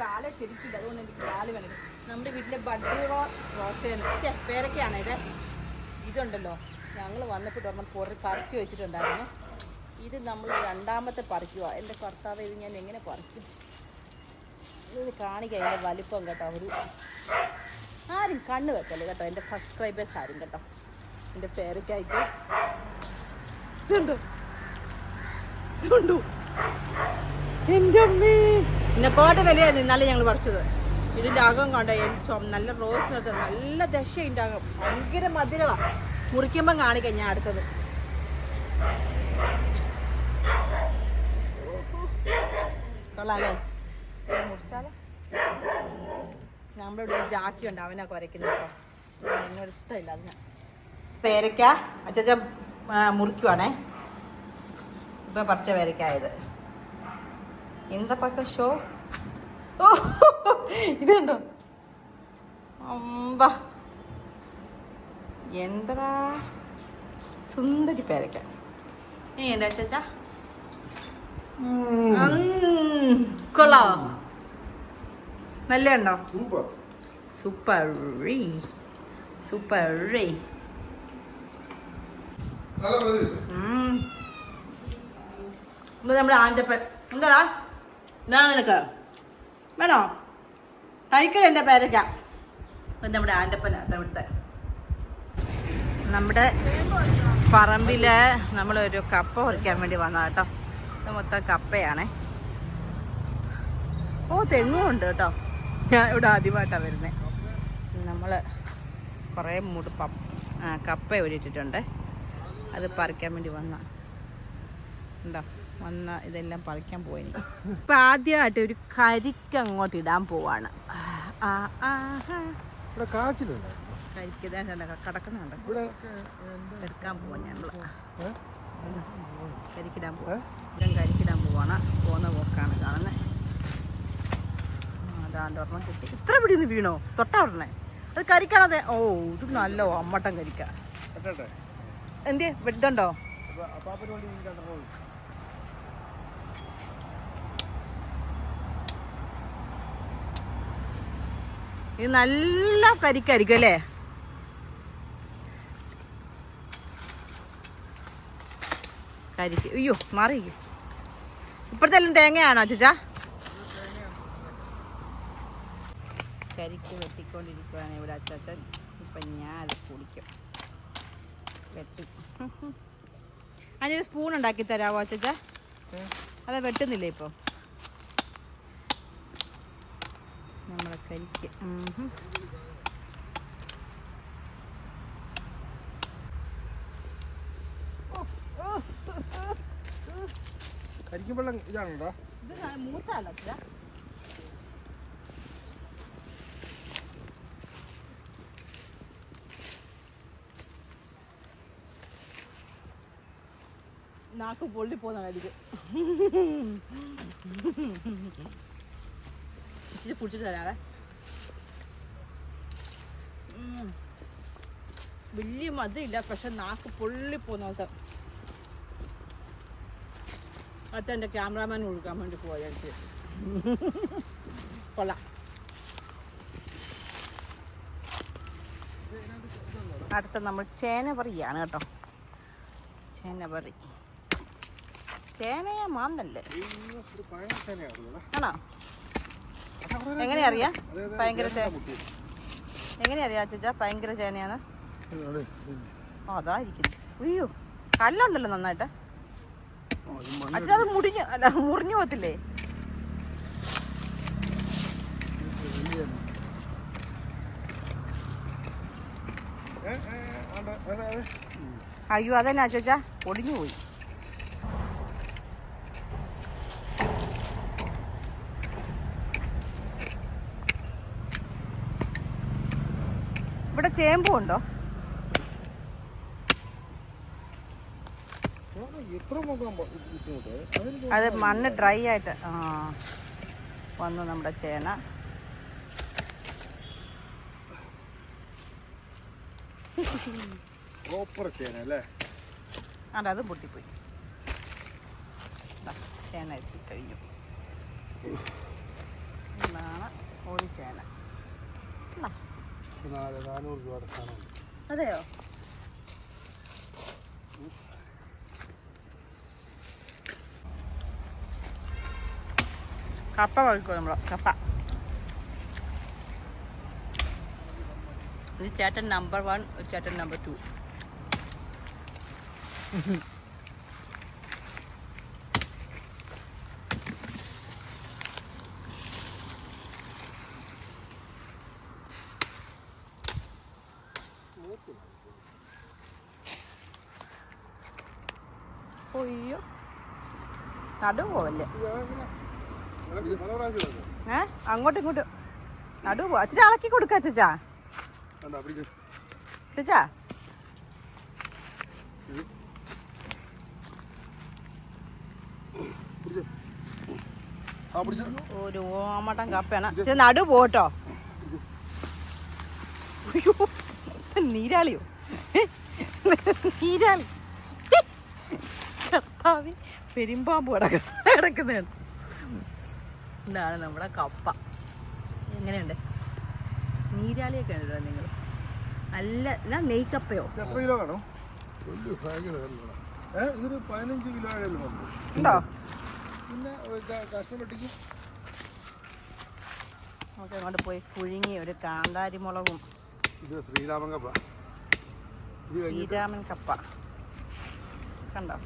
കാല ചെരിക്കില്ല അതുകൊണ്ട് എനിക്ക് കാൽ വേണം. നമ്മുടെ വീട്ടിലെ ബഡ് റോസയാണ് പക്ഷേ പേരൊക്കെയാണ് ഇത്? ഇതുണ്ടല്ലോ. ഞങ്ങൾ വന്നപ്പോൾ ഒരെണ്ണം പൊറി പറിച്ചു വെച്ചിട്ടുണ്ടായിരുന്നു. ഇത് നമ്മൾ രണ്ടാമത്തെ പറിക്കുക എന്റെ ഭർത്താവ് ഇത് ഞാൻ എങ്ങനെ പറിക്കും? ഇത് കാണിക്കുക എന്റെ വലിപ്പം കേട്ടോ ഒരു ആരും കണ്ണ് വെക്കല്ലേ കേട്ടോ? എന്റെ സബ്സ്ക്രൈബേഴ്സ് ആരും കേട്ടോ. എന്റെ പേരക്കായിട്ട് ഇതുണ്ടോ? ഇതുണ്ടോ? എന്റെ അമ്മേ! പിന്നെ കോട്ട വിലയായിരുന്നു നിന്നാലേ ഞങ്ങൾ പറിച്ചത്. ഇതിന്റെ അകം കണ്ട നല്ല റോസ് നിർത്ത നല്ല ഉണ്ട് അകം ഭയങ്കര മധുരമാണ് മുറിക്കുമ്പം കാണിക്കാം ഞാൻ അടുത്തത്. കൊള്ളാലേ. മുറിച്ചാലോ? നമ്മുടെ ഇവിടെ ഒരു ജാക്കി ഉണ്ട് അവനാ കുരയ്ക്കുന്നത് കേട്ടോ. എന്നോട് ഇഷ്ടമില്ല അതിനാ. പേരയ്ക്ക അച്ഛച്ച മുറിക്കുവാണേ. ഇപ്പൊ പറിച്ച പേരയ്ക്കായത് എന്താ പക്ക ഷോ ഓ ഇതുണ്ടോ അമ്പ. എന്തടാ? സുന്ദരി പേരക്ക. നീ എന്താ ചേച്ചാ കൊള്ളാവോ നല്ല ഉണ്ടോ സൂപ്പർ. സൂപ്പർ ഇത് നമ്മുടെ ആന്റപ്പൻ എന്താടാ? എന്താണ് നിനക്ക്. വേണോ? കഴിക്കല എന്റെ പേരയ്ക്ക. ഇത് നമ്മുടെ ആന്റപ്പനാട്ടോ ഇവിടുത്തെ. നമ്മുടെ പറമ്പിൽ നമ്മളൊരു കപ്പ പറിക്കാൻ വേണ്ടി വന്ന കേട്ടോ. ഇത് മൊത്തം കപ്പയാണേ. ഓ തെങ്ങും ഉണ്ട് കേട്ടോ. ഞാൻ ഇവിടെ ആദ്യമായിട്ടാണ് വരുന്നത് നമ്മൾ കുറേ മൂട് കപ്പ ഒരിട്ടിട്ടുണ്ട് അത് പറിക്കാൻ വേണ്ടി വന്ന ഉണ്ടോ? വന്ന ഇതെല്ലാം പറിക്കാൻ പോയി ഇപ്പം ആദ്യമായിട്ട് ഒരു കരിക്ക് അങ്ങോട്ട് ഇടാൻ പോവാണ്. കരിക്ക് കിടക്കുന്നുണ്ട്. എടുക്കാൻ പോവാ ഞങ്ങൾ? കരിക്കിടാൻ? പോവാം. കരിക്കിടാൻ പോവാണ്. പോകുന്ന പോക്കാണ് കാണുന്നത് അതാണ്ട് ഒരെണ്ണം കിട്ടി. ഇത്ര പിടിന്ന് വീണോ? തൊട്ടാ ഉടനെ അത് കരിക്കാണതെ ഓ ഇത് നല്ല അമ്മട്ടം കരിക്ക. എന്തേ ഇതുണ്ടോ അപ്പൊ അപ്പാപ്പന് വേണ്ടി ഈ രണ്ടെണ്ണം ഒഴിച്ചു. ഇത് നല്ല കരിക്കായിരിക്കും അല്ലേ? കരിക്ക്. അയ്യോ മാറി. ഇപ്പോഴത്തെ എല്ലാം തേങ്ങയാണോ ചേച്ചാ കരിക്ക് വെട്ടിക്കൊണ്ടിരിക്കുവാണ് ഇവിടെ അച്ചാച്ചൻ ഇപ്പം ഞാൻ അത് കുടിക്കും. വെട്ടി. അതിനൊരു സ്പൂൺ ഉണ്ടാക്കി തരാമോ അച്ചാച്ച അതെ അത് വെട്ടുന്നില്ലേ ഇപ്പോൾ നമ്മളെ കരിക്ക്. കരിക്കും വെള്ളം ഇതാണോ ഇത് മൂത്താലോ നാക്ക് പൊള്ളി പോന്നാണ് കരിക്ക് ഇച്ചിരി കുടിച്ചിട്ട് തരാവേ. വലിയ മധുരമില്ല പക്ഷെ നാക്ക് പൊള്ളി പോന്നോട്ട് അടുത്ത എന്റെ ക്യാമറാമാൻ ഒഴുക്കാൻ വേണ്ടി പോയ എനിക്ക് കൊള്ളാം അടുത്ത നമ്മൾ ചേനപറിയാണ് കേട്ടോ. ചേനപറി ചേനയാ മാന്തല്ലേ? ആണോ? എങ്ങനെ അറിയാം? ഭയങ്കര എങ്ങനെ അറിയാം ചേച്ചാ ഭയങ്കര ചേനയാണ്. അതായിരിക്കും. അയ്യോ കല്ലുണ്ടല്ലോ നന്നായിട്ട്. അച്ഛൻ അത് മുടിഞ്ഞു അല്ല മുറിഞ്ഞു പോകത്തില്ലേ? അയ്യോ അതന്നെ ചേച്ചാ പൊടിഞ്ഞു പോയി. ചേമ്പും ഉണ്ടോ അത് മണ്ണ് ഡ്രൈ ആയിട്ട് ആ വന്നു നമ്മുടെ ചേന. ചേന അല്ലേ? അല്ല അത് പൊട്ടിപ്പോയി. ചേന എത്തി കഴിഞ്ഞു. എന്നാ നാല് നാനൂറ് രൂപയുടെ സാധനമുണ്ട് അതെയോ? കപ്പ കഴിക്കും നമ്മൾ കപ്പ. ഇത് ചേട്ടൻ നമ്പർ വൺ ഒരു ചേട്ടൻ നമ്പർ ടു ഒയ്യോ നടു പോവല്ലേ ഏ? അങ്ങോട്ടും ഇങ്ങോട്ടും. നടു പോവാ അച്ഛാ ഇളക്കി കൊടുക്ക ചേച്ചാ പിടിച്ചു ഒരു ഓമട്ടം കപ്പയാണ്. ചേച്ചി നടു പോട്ടോ. നീരാളിയോ? നീരാളി. കർത്താവി പെരുമ്പാമ്പ് കിടക്കുന്ന കിടക്കുന്നതാണ്. ഇതാണ് നമ്മുടെ കപ്പ. എങ്ങനെയുണ്ട്? നീരാളിയൊക്കെ ഉണ്ടോ നിങ്ങൾ? നല്ല എന്നാ നെയ്ക്കപ്പയോ എത്ര കിലോ ഇതൊരു പതിനഞ്ച് ഉണ്ടോ? പിന്നെ നമുക്ക് അങ്ങോട്ട് പോയി പുഴുങ്ങി ഒരു കാന്താരി മുളകും ഇത് ശ്രീരാമൻ കപ്പ. ശ്രീരാമൻ കപ്പ. കണ്ടോ?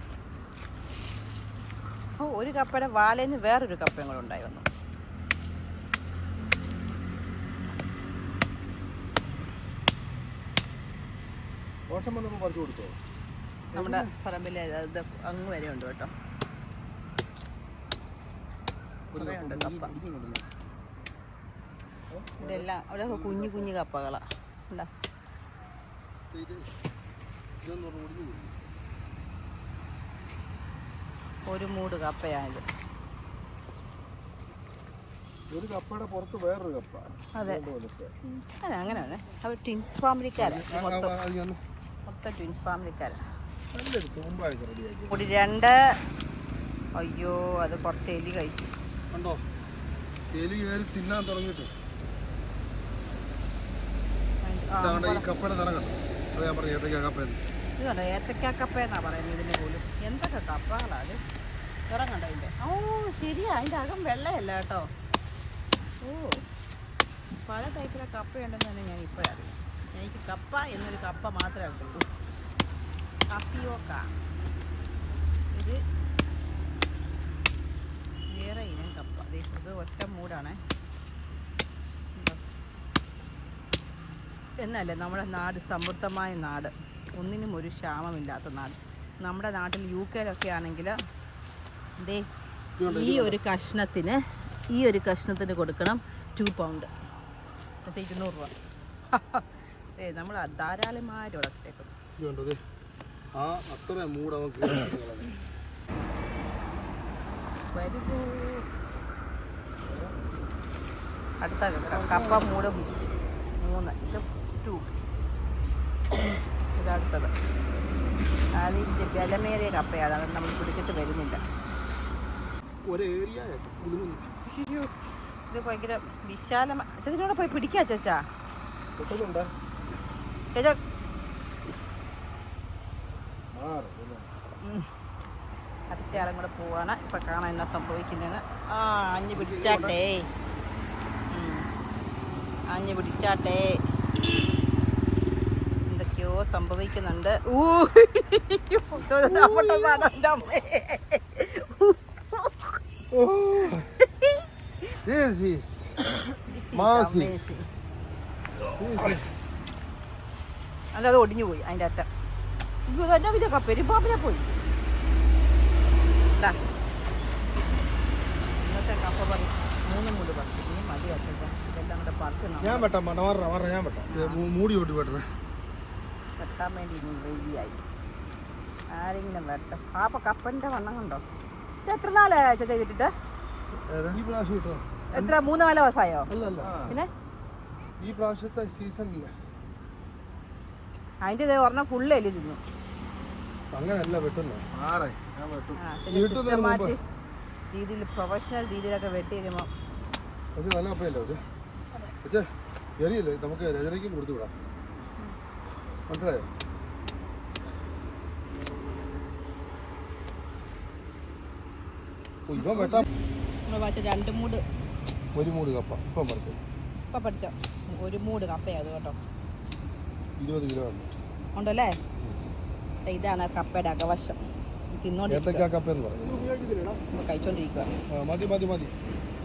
ഓ ഒരു കപ്പയുടെ വാലേന്ന് വേറൊരു കപ്പയും കൂടെ ഉണ്ടായി വന്നു. ദോഷം വന്നപ്പോൾ പറിച്ചു കൊടുത്തോ? നമ്മുടെ പറമ്പിലെ ഇത് അങ്ങ് വരെ ഉണ്ട് കേട്ടോ. ഉണ്ട് കപ്പ. ഇതെല്ലാം അവിടെ കുഞ്ഞു കുഞ്ഞു കപ്പകളാ. ഉണ്ടാ ഇത് ഇതൊന്ന് പറഞ്ഞ് ഒടിഞ്ഞു പോയി. ഒരു മൂട് കപ്പയായത് ഒരു കപ്പയുടെ പുറത്ത് വേറൊരു കപ്പ. അതെ. അല്ല. അങ്ങനെ വന്നേ അവർ ട്വിൻസ് ഫാമിലിക്കാരാ മൊത്തം. മൊത്തം ട്വിൻസ് തൂമ്പായൊക്കെ രണ്ട് അയ്യോ അത് കുറച്ച് എലി കഴിച്ചു. കണ്ടോ? എലി കയറി തിന്നാൻ തുടങ്ങിയിട്ട്. ആ, ഈ കപ്പയുടെ നിറം കണ്ടോ? അത് ഞാൻ പറഞ്ഞു ഏത്തക്ക കപ്പ ഇത് കണ്ടോ ഏത്തക്ക കപ്പ എന്നാ പറയുന്നത് ഇതിന് പോലും? എന്തൊക്കെ കപ്പകളാ അത്? നിറം കണ്ടോ ഓ ശരിയാ. അതിന്റെ അകം വെള്ളയല്ല കേട്ടോ. ഓ പല ടൈപ്പിലെ കപ്പയുണ്ടെന്ന് തന്നെ ഞാൻ ഇപ്പോഴറിയാം എനിക്ക് കപ്പ എന്നൊരു കപ്പ മാത്രമേ അറിയുള്ളൂ കപ്പിയോക്ക. ഇത് വേറെ ഇനം കപ്പ. ഇത് ഒറ്റ മൂടാണേ ഉണ്ടോ? എന്നല്ലേ നമ്മുടെ നാട് സമൃദ്ധമായ നാട്. ഒന്നിനും ഒരു ക്ഷാമമില്ലാത്ത നാട്. നമ്മുടെ നാട്ടിൽ യു കെയിലൊക്കെ ആണെങ്കിൽ ദേ ഈ ഒരു കഷ്ണത്തിന് ഈ ഒരു കഷ്ണത്തിന് കൊടുക്കണം ടു പൗണ്ട് മറ്റേ ഇരുന്നൂറ് രൂപ. ഏ നമ്മൾ ധാരാളമായ ഉടക്കിട്ടേക്കും. ആ അത്ര വരൂ അടുത്ത കപ്പ മൂട്. മൂന്ന്. ഇത് ടു ഇതടുത്തത്. അതിന്റെ ബലമേറിയ കപ്പയാണ്. അത് നമ്മൾ പിടിച്ചിട്ട് വരുന്നില്ല. ഇത് ഭയങ്കര വിശാലമാണ് ചേച്ചിനോട് പോയി പിടിക്കാ ചേച്ചാ. ചേച്ചാ. അടുത്ത ആളും കൂടെ പോവാണ്. ഇപ്പൊ കാണാൻ എന്നാ സംഭവിക്കുന്നതെന്ന്. ആ അഞ്ഞ് പിടിച്ചാട്ടെ. അഞ്ഞ് പിടിച്ചാട്ടെ. എന്തൊക്കെയോ സംഭവിക്കുന്നുണ്ട്. ഊ. This is ഒടിഞ്ഞു പോയി അതിന്റെ അറ്റ. തന്നെ കപ്പ പെരുമ്പാമ്പിനെ പോയി? ദാ. ഇന്നത്തെ കപ്പ പറി മൂന്ന് മൂട് പറിച്ചു ഇനി മതി അച്ഛൻ ഇതെല്ലാം കൂടെ ഞാൻ പെട്ടാ മണവാറ ഞാൻ പെട്ടാ മൂടി ഓട്ടി വെട്ടണേ. വെട്ടാൻ വേണ്ടി ഇനി റെഡിയായി ആരെങ്കിലും വെട്ടും ആ അപ്പൊ കപ്പന്റെ വണ്ണം കണ്ടോ? ഇത് എത്ര നാളെ ചേച്ചാ ചെയ്തിട്ടിട്ട്? കിട്ടോ എത്ര? മൂന്ന് നാല് ദിവസമായോ? അല്ല അല്ല. പിന്നെ? ഈ പ്രാവശ്യത്തെ സീസണില്ല അതിന്റെ ഇത് പറഞ്ഞ ഫുള്ള് എലി തിന്നു. അങ്ങനല്ല വെട്ടുന്നത് രീതിയിൽ പ്രൊഫഷണൽ രീതിയിലൊക്കെ വെട്ടി പക്ഷെ നല്ല പക്ഷേ എറിയില്ലേ നമുക്ക് രചനയ്ക്ക് കൊടുത്തു വിടാം. മനസ്സിലായോ? നമ്മൾ മറ്റേ രണ്ട് മൂട്. ഒരു മൂട് കപ്പ. ഇപ്പം പറിച്ചു? ഇപ്പം പഠിച്ചോ ഒരു മൂട് കപ്പയത് കേട്ടോ. ഇരുപത് കിലോ ഉണ്ട് ഉണ്ടല്ലേ? ഇതാണ് കപ്പയുടെ അകവശം.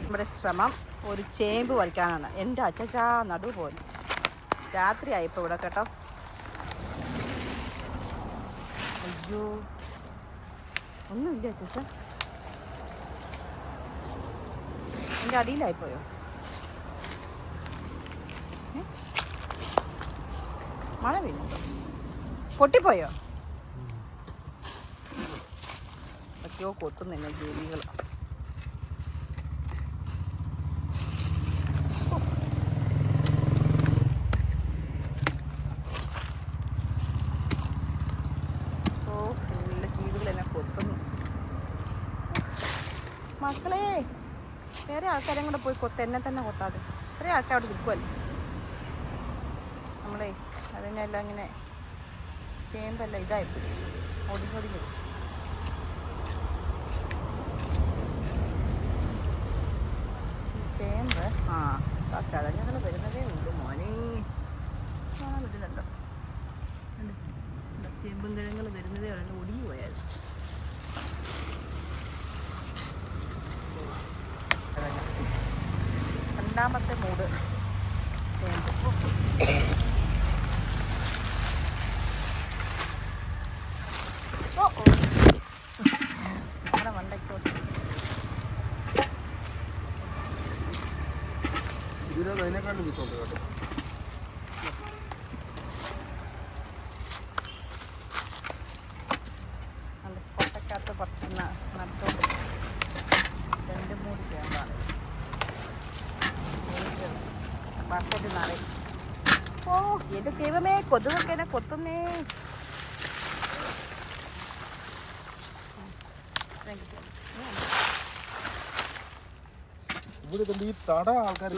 നമ്മുടെ ശ്രമം ഒരു ചേമ്പ് വലിക്കാനാണ് എന്റെ അച്ചാ നടു പോലും രാത്രി ഇപ്പോൾ ഇവിടെ കേട്ടോ. അയ്യോ. ഒന്നുമില്ല ചേച്ച? എന്റെ അടിയിലായിപ്പോയോ? പോയോ മഴ പെയ്യുന്നുണ്ടോ പൊട്ടിപ്പോയോ? ഒക്കെയോ കൊത്തുന്നില്ല ജീവികൾ ഓ ഫുള്ള് ജീവികൾ എന്നെ കൊത്തുന്നു മക്കളെ വേറെ ആൾക്കാരെയും കൂടെ പോയി കൊത്ത് എന്നെ തന്നെ കൊത്താതെ. ഇത്രയും ആൾക്കാർ അവിടെ നിൽക്കുമല്ലോ നമ്മളെ അതിനെല്ലാം ഇങ്ങനെ ചേമ്പല്ല ഇതായി ഒടിഞ്ഞ് ഒടിഞ്ഞ് പോയി. ഈ ചേമ്പ് ആ കിഴങ്ങുകൾ വരുന്നതേ ഉള്ളൂ മോനെ. കാണാൻ പറ്റുന്നുണ്ടോ? ചേമ്പും കിഴങ്ങൾ വരുന്നതേ ഉള്ളൂ. ഒടിഞ്ഞു പോയായിരുന്നു രണ്ടാമത്തെ മൂട്. ചേമ്പ് നമ്മുടെ മണ്ടയ്ക്കോട്ട് ഇതിനകത്ത് അതിനെക്കാട്ടും വിത്തുണ്ട് കേട്ടോ നല്ല കൊട്ടക്കകത്ത് കുറച്ച് ന- നട്ടോണ്ട് രണ്ട് മൂന്ന് ചേമ്പാണ് ബക്കറ്റ് നിറയും ഓ എന്റെ ദൈവമേ കൊതുകൊക്കെ എന്നെ കൊത്തുന്നേ? ഇവിടെ കണ്ട് ഈ തട ആൾക്കാർ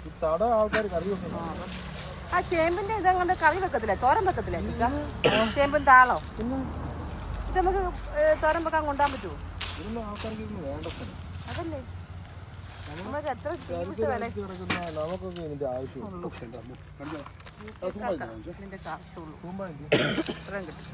ഈ തട ആൾക്കാർ കറി ആ. ചേമ്പിന്റെ ഇതങ്ങോട്ട് കറി വെക്കത്തില്ലേ? തോരൻ വെക്കത്തില്ലേ? ചേമ്പും താളോ? ഇത് നമുക്ക് തോരം തോരൻ വെക്കാൻ കൊണ്ടുപോകാൻ പറ്റുമോ? ആൾക്കാർക്ക് അതല്ലേ? നമുക്ക് എത്ര ജീവിച്ച വില? നമുക്കൊക്കെ ഇതിന്റെ ആവശ്യമുള്ളൂ ഇതിന്റെ ആവശ്യമുള്ളൂ. ഇത്രയും കിട്ടും.